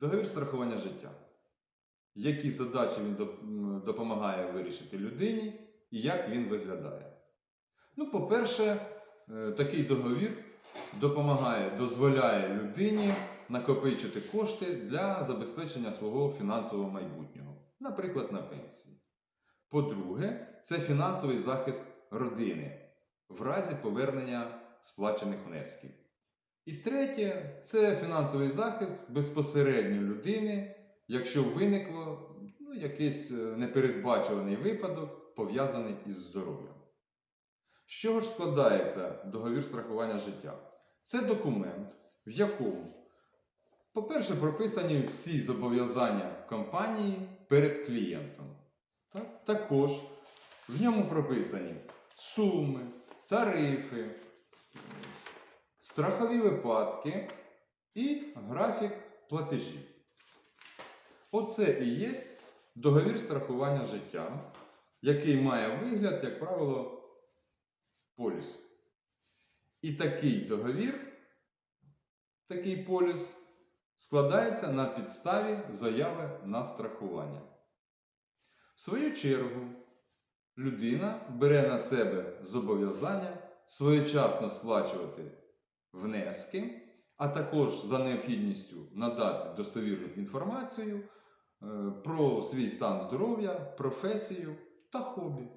Договір страхування життя. Які задачі він допомагає вирішити людині і як він виглядає? Ну, по-перше, е, такий договір допомагає, дозволяє людині накопичити кошти для забезпечення свого фінансового майбутнього, наприклад, на пенсії. По-друге, це фінансовий захист родини в разі повернення сплачених внесків. І третє це фінансовий захист безпосередньо людини, якщо виникло ну, якийсь е, непередбачуваний випадок, пов'язаний із здоров'ям. З чого ж складається договір страхування життя? Це документ, в якому, по-перше, прописані всі зобов'язання компанії перед клієнтом. Так? Також в ньому прописані суми, тарифи, страхові випадки і графік платежів. Оце і є договір страхування життя, який має вигляд, як правило, поліс. І такий договір, такий поліс складається на підставі заяви на страхування. В свою чергу, людина бере на себе зобов'язання своєчасно сплачувати внески, а також за необхідністю надати достовірну інформацію е, про свій стан здоров'я, професію та хобі.